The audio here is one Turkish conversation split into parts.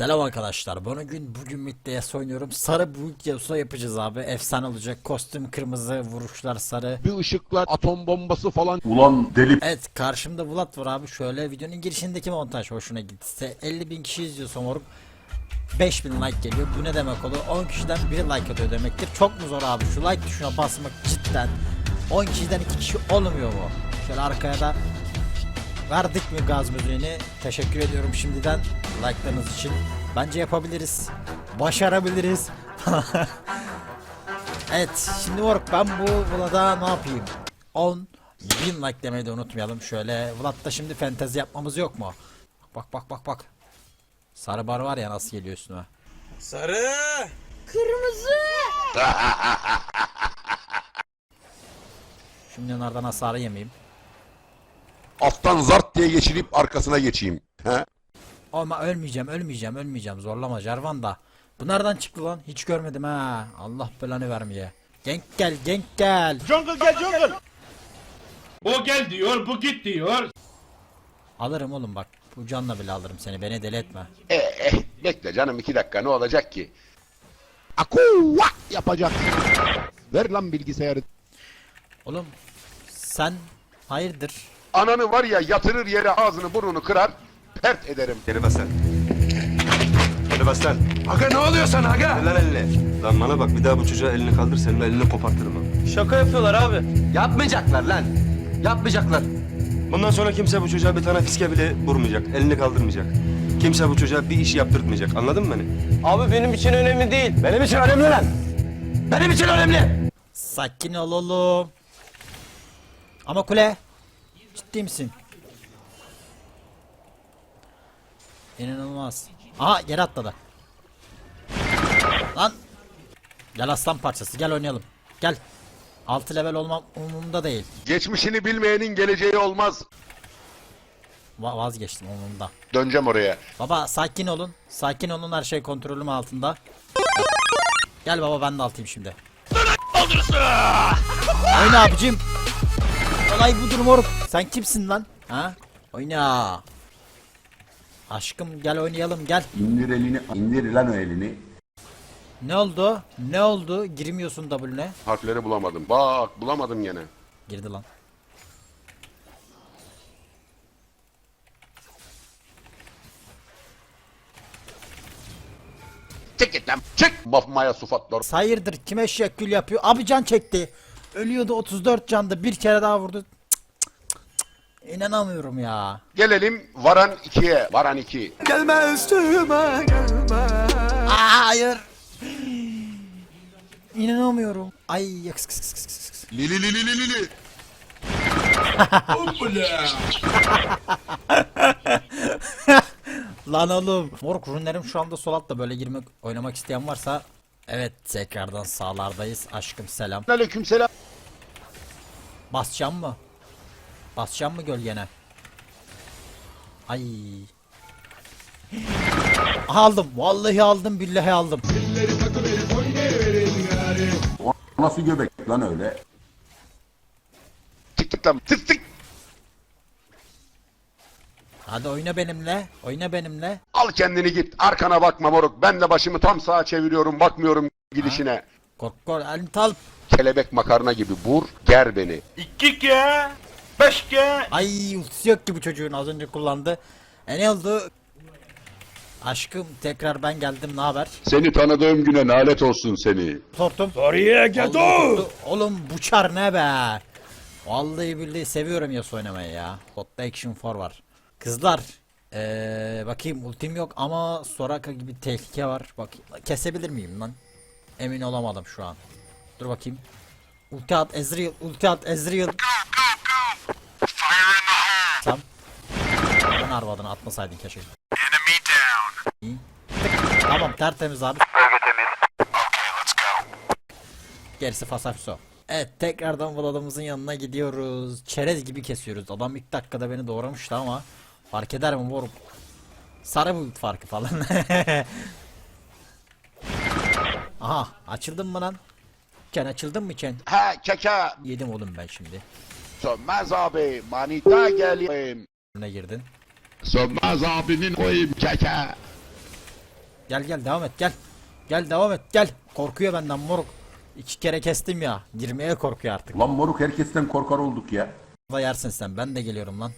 Selam arkadaşlar. Bugün gün bugün Mid'de oynuyorum. Sarı büyük Yasuo yapacağız abi. Efsane olacak. Kostüm kırmızı, vuruşlar sarı. bir ışıklar, atom bombası falan. Ulan deli Evet karşımda Vlad var abi. Şöyle videonun girişindeki montaj hoşuna gittiyse 50 bin kişi izliyorsa moruk 5000 like geliyor. Bu ne demek oluyor? 10 kişiden biri like atıyor demektir. Çok mu zor abi? Şu like tuşuna basmak cidden 10 kişiden 2 kişi olmuyor mu? Şöyle arkaya da verdik mi gaz müziğini? Teşekkür ediyorum şimdiden like'larınız için. Bence yapabiliriz. Başarabiliriz. evet şimdi moruk ben bu Vlad'a ne yapayım? 10 bin like demeyi de unutmayalım. Şöyle Vlad'da şimdi fantezi yapmamız yok mu? Bak bak bak bak. Sarı bar var ya nasıl geliyor üstüme. Sarı. Şimdi onlardan hasarı yemeyeyim. Alttan zart diye geçirip arkasına geçeyim. He? Ama ölmeyeceğim ölmeyeceğim ölmeyeceğim zorlama Jarvan da. Bu nereden çıktı lan? Hiç görmedim ha. Allah belanı vermeye. Genk gel genk gel. O gel diyor bu git diyor Alırım oğlum bak. Bu canla bile alırım seni. Beni deli etme. Eh, eh, bekle canım iki dakika ne olacak ki? Akuva yapacak. Ver lan bilgisayarı. Oğlum sen hayırdır? Ananı var ya yatırır yere ağzını burnunu kırar. Pert ederim. Geri bas lan. Geri bas lan. Aga ne oluyor sana aga? Lan elini. Lan bana bak bir daha bu çocuğa elini kaldır senin elini kopartırım ha. Şaka yapıyorlar abi. Yapmayacaklar lan. Yapmayacaklar. Bundan sonra kimse bu çocuğa bir tane fiske bile vurmayacak. Elini kaldırmayacak. Kimse bu çocuğa bir iş yaptırtmayacak. Anladın mı beni? Abi benim için önemli değil. Benim için önemli lan. Benim için önemli. Sakin ol oğlum. Ama kule. Ciddi misin? İnanılmaz. Aha yere atladı. Lan. Gel aslan parçası gel oynayalım. Gel. 6 level olmam umurumda değil. Geçmişini bilmeyenin geleceği olmaz. Va- vazgeçtim umurumda. Döneceğim oraya. Baba sakin olun. Sakin olun her şey kontrolüm altında. Gel baba ben de altayım şimdi. Oyna abicim. Olay budur moruk. Sen kimsin lan? Ha? Oyna. Aşkım gel oynayalım gel. indir elini indir lan o elini. Ne oldu? Ne oldu? Girmiyorsun W'ne. Harfleri bulamadım. Bak bulamadım gene. Girdi lan. Çık git lan. Çık. Mafmaya sufatlar. Hayırdır kime şekil yapıyor? Abi can çekti. Ölüyordu 34 canda bir kere daha vurdu. İnanamıyorum ya. Gelelim varan ikiye. Varan iki. Gelme üstüme gelme. Aa, hayır. İnanamıyorum. Ay kıs kıs kıs kıs kıs kıs. Lili lili lili lili. Lan oğlum. Moruk runlerim şu anda sol altta böyle girmek oynamak isteyen varsa Evet tekrardan sağlardayız. Aşkım selam. Aleyküm selam. Basacağım mı? Basacağım mı gölgene? Ay. aldım. Vallahi aldım. Billahi aldım. Nasıl göbek lan öyle? Çık git lan. Tık tık. Hadi oyna benimle. Oyna benimle. Al kendini git. Arkana bakma moruk. Ben de başımı tam sağa çeviriyorum. Bakmıyorum gidişine. Kork kork. Elini tal. Kelebek makarna gibi vur. Ger beni. İki ke Beş ke Ay ultisi yok ki bu çocuğun az önce kullandı. E ne oldu? Aşkım tekrar ben geldim ne haber? Seni tanıdığım güne nalet olsun seni. Tortum. Oraya gel Vallahi Oğlum bu çar ne be? Vallahi billahi seviyorum Yasuo oynamayı ya. Botta action 4 var. Kızlar. Ee, bakayım ultim yok ama Soraka gibi tehlike var. Bak kesebilir miyim lan? Emin olamadım şu an. Dur bakayım. Ulti at Ezreal, ulti at Ezreal. Tamam. Ben arvadını atmasaydın keşke. İyi. Tamam tertemiz abi. Gerisi fasafiso. Evet tekrardan Vlad'ımızın yanına gidiyoruz. Çerez gibi kesiyoruz. Adam ilk dakikada beni doğramıştı ama fark eder mi moruk? Sarı bulut farkı falan. Aha açıldın mı lan? Ken açıldın mı Ken? Ha keke. Yedim oğlum ben şimdi. Sönmez abi. Manita geleyim. Ne girdin? Sönmez abinin koyayım keke. Gel gel devam et gel. Gel devam et gel. Korkuyor benden moruk. İki kere kestim ya. Girmeye korkuyor artık. Lan moruk herkesten korkar olduk ya. Da yersin sen. Ben de geliyorum lan.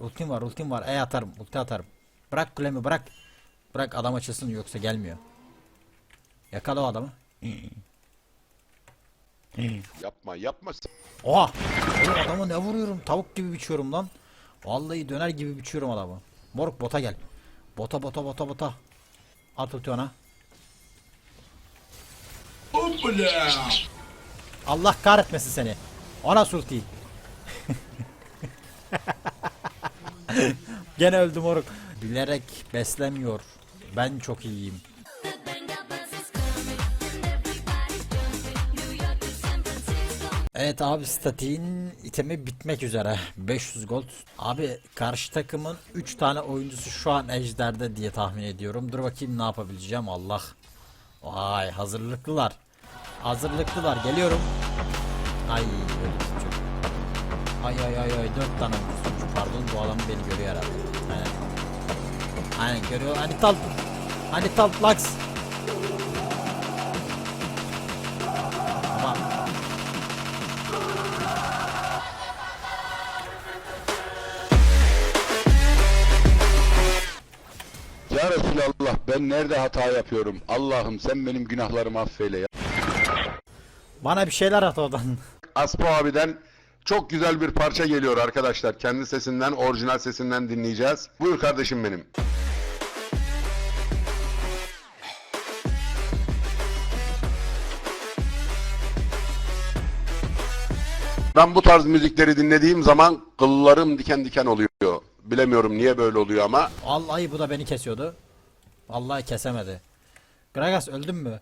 Ultim var ultim var. E atarım. Ulti atarım. Bırak kulemi bırak. Bırak adam açılsın yoksa gelmiyor. Yakala o adamı. Yapma yapma. Oha! Oğlum adamı ne vuruyorum? Tavuk gibi biçiyorum lan. Vallahi döner gibi biçiyorum adamı. Moruk bota gel. Bota bota bota bota. At ulti ona. Allah kahretmesin seni. Ona ulti. Gene öldü moruk. Bilerek beslemiyor. Ben çok iyiyim. Evet abi statiğin itemi bitmek üzere. 500 gold. Abi karşı takımın 3 tane oyuncusu şu an ejderde diye tahmin ediyorum. Dur bakayım ne yapabileceğim Allah. Vay hazırlıklılar. Hazırlıklılar geliyorum. Ay. Ay ay ay ay 4 tane oyuncusu. Pardon bu adam beni görüyor herhalde. Aynen. Aynen görüyor. Hani tal. Hani tal Lux. Ben nerede hata yapıyorum? Allah'ım sen benim günahlarımı affeyle ya. Bana bir şeyler at oradan. Aspo abiden çok güzel bir parça geliyor arkadaşlar. Kendi sesinden, orijinal sesinden dinleyeceğiz. Buyur kardeşim benim. Ben bu tarz müzikleri dinlediğim zaman kıllarım diken diken oluyor. Bilemiyorum niye böyle oluyor ama Vallahi bu da beni kesiyordu. Vallahi kesemedi. Gragas öldün mü?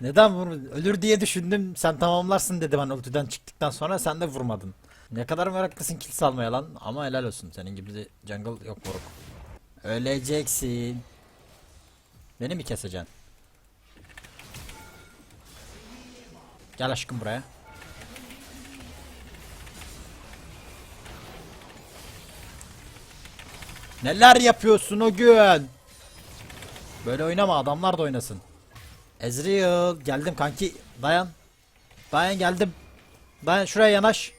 Neden vurmadın? Ölür diye düşündüm. Sen tamamlarsın dedi bana ultiden çıktıktan sonra sen de vurmadın. Ne kadar meraklısın kill salmaya lan. Ama helal olsun. Senin gibi de jungle yok moruk. Öleceksin. Beni mi keseceksin? Gel aşkım buraya. Neler yapıyorsun o gün? Böyle oynama adamlar da oynasın. Ezreal geldim kanki dayan. Dayan geldim. Dayan şuraya yanaş.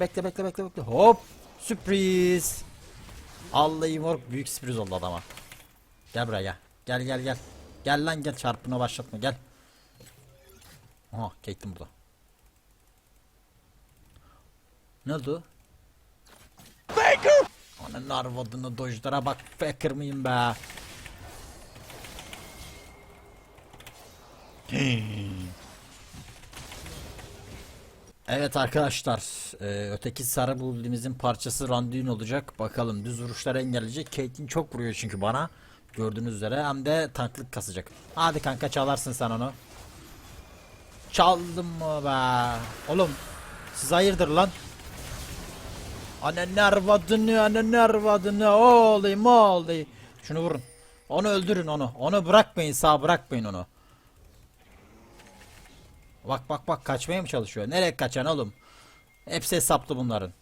Bekle bekle bekle bekle. Hop sürpriz. Allah'ım moruk büyük sürpriz oldu adama. Gel buraya gel. Gel gel gel. Gel lan gel çarpına başlatma gel. Aha Caitlyn burada. Ne oldu? Ananın arvadını dojlara bak faker mıyım be? Evet arkadaşlar e, öteki sarı buldimizin parçası Randuin olacak bakalım düz vuruşlar engelleyecek Caitlyn çok vuruyor çünkü bana gördüğünüz üzere hem de tanklık kasacak hadi kanka çalarsın sen onu çaldım mı be oğlum siz hayırdır lan Anne nervadını anne nervadını olayım olayım. Şunu vurun. Onu öldürün onu. Onu bırakmayın sağ bırakmayın onu. Bak bak bak kaçmaya mı çalışıyor? Nereye kaçan oğlum? Hepsi hesaplı bunların.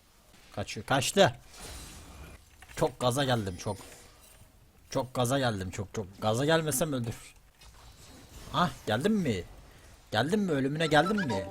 Kaçıyor. Kaçtı. Çok gaza geldim çok. Çok gaza geldim çok çok. Gaza gelmesem öldür. Ah geldin mi? Geldin mi? Ölümüne geldin mi?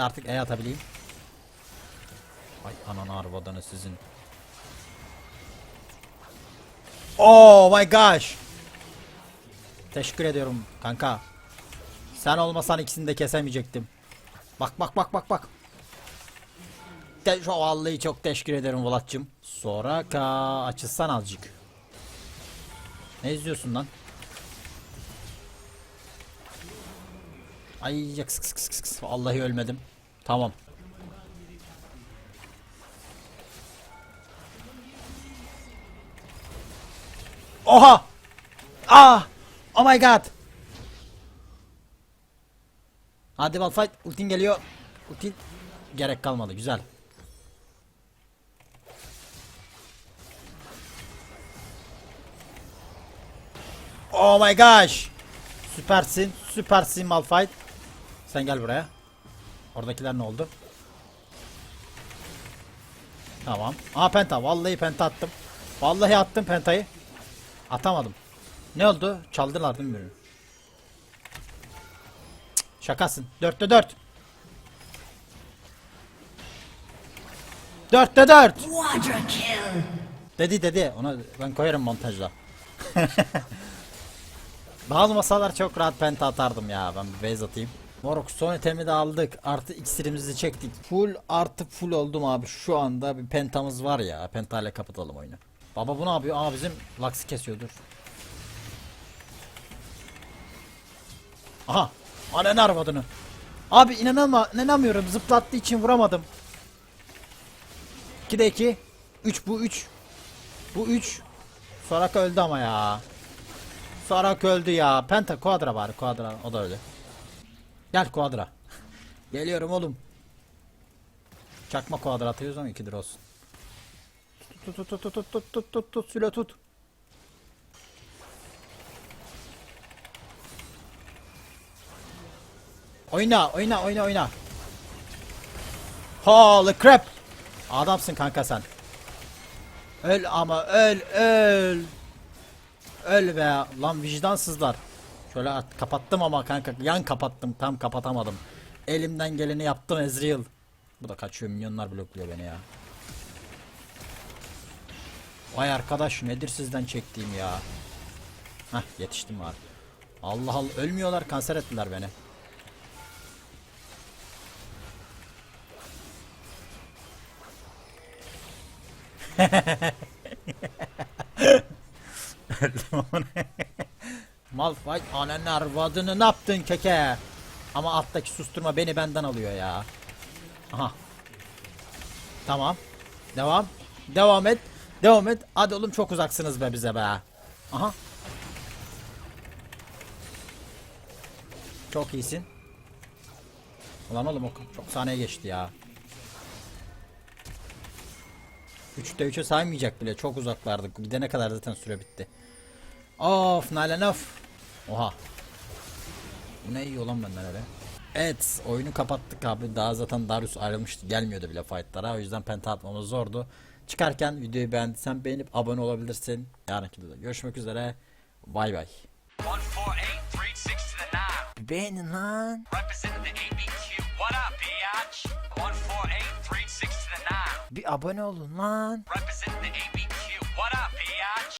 Hadi artık E atabileyim. Ay ananı arvadanı sizin. Oh my gosh. Teşekkür ediyorum kanka. Sen olmasan ikisini de kesemeyecektim. Bak bak bak bak bak. Te vallahi çok teşekkür ederim Volat'cım. Sonra ka açılsan azıcık. Ne izliyorsun lan? Ay yak sık sık sık sık. Vallahi ölmedim. Tamam. Oha! Ah! Oh my god! Hadi Malphite ultin geliyor. Ultin gerek kalmadı güzel. Oh my gosh! Süpersin, süpersin Malphite. Sen gel buraya. Oradakiler ne oldu? Tamam. Aa penta. Vallahi penta attım. Vallahi attım pentayı. Atamadım. Ne oldu? Çaldılar değil mi beni? Şakasın. Dörtte dört. Dörtte dört. Dedi dedi. Ona ben koyarım montajda. Bazı masalar çok rahat penta atardım ya. Ben bir base atayım. Moruk son itemi de aldık. Artı iksirimizi çektik. Full artı full oldum abi. Şu anda bir pentamız var ya. Penta ile kapatalım oyunu. Baba bu ne yapıyor? Aa bizim Lux'ı kesiyordur. Aha. Ananı arvadını. Abi inanama, inanamıyorum. Zıplattığı için vuramadım. 2'de 2. 3 bu 3. Bu 3. Sorak öldü ama ya. Sorak öldü ya. Penta Quadra var. Quadra o da öldü. Gel Quadra. Geliyorum oğlum. Çakma Quadra atıyoruz ama 2 olsun. Tut tut tut tut tut tut tut tut tut süle tut. Oyna oyna oyna oyna. Holy crap. Adamsın kanka sen. Öl ama öl öl. Öl be lan vicdansızlar. Şöyle at, kapattım ama kanka yan kapattım tam kapatamadım. Elimden geleni yaptım Ezreal. Bu da kaçıyor milyonlar blokluyor beni ya. Vay arkadaş nedir sizden çektiğim ya. Hah yetiştim var. Allah Allah ölmüyorlar kanser ettiler beni. Malphite ananın arvadını ne yaptın keke? Ama alttaki susturma beni benden alıyor ya. Aha. Tamam. Devam. Devam et. Devam et. Hadi oğlum çok uzaksınız be bize be. Aha. Çok iyisin. Ulan oğlum o çok saniye geçti ya. 3'te 3'e saymayacak bile. Çok uzaklardık. Gidene kadar zaten süre bitti. Of Nalan of. Oha. Bu ne iyi olan benden öyle. Evet oyunu kapattık abi. Daha zaten Darius ayrılmıştı. Gelmiyordu bile fightlara. O yüzden penta atmamız zordu. Çıkarken videoyu beğendiysen beğenip abone olabilirsin. Yarınki videoda görüşmek üzere. Bay bay. 14836 to the nine. Beğenin lan. Representing the ABQ. What up, biatch? 14836 to the nine. Bir abone olun lan.